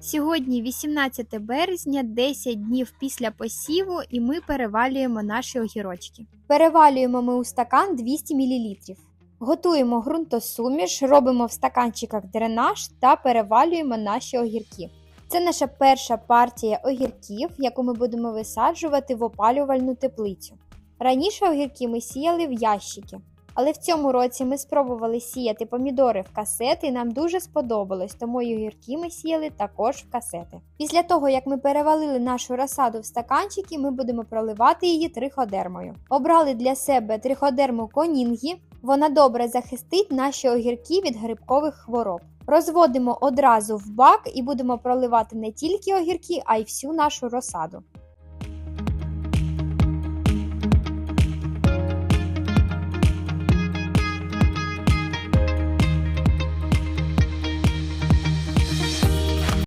Сьогодні 18 березня, 10 днів після посіву, і ми перевалюємо наші огірочки. Перевалюємо ми у стакан 200 мл. Готуємо ґрунтосуміш, робимо в стаканчиках дренаж та перевалюємо наші огірки. Це наша перша партія огірків, яку ми будемо висаджувати в опалювальну теплицю. Раніше огірки ми сіяли в ящики, але в цьому році ми спробували сіяти помідори в касети, і нам дуже сподобалось, тому й огірки ми сіяли також в касети. Після того, як ми перевалили нашу розсаду в стаканчики, ми будемо проливати її триходермою. Обрали для себе триходерму конінгі, вона добре захистить наші огірки від грибкових хвороб. Розводимо одразу в бак і будемо проливати не тільки огірки, а й всю нашу розсаду.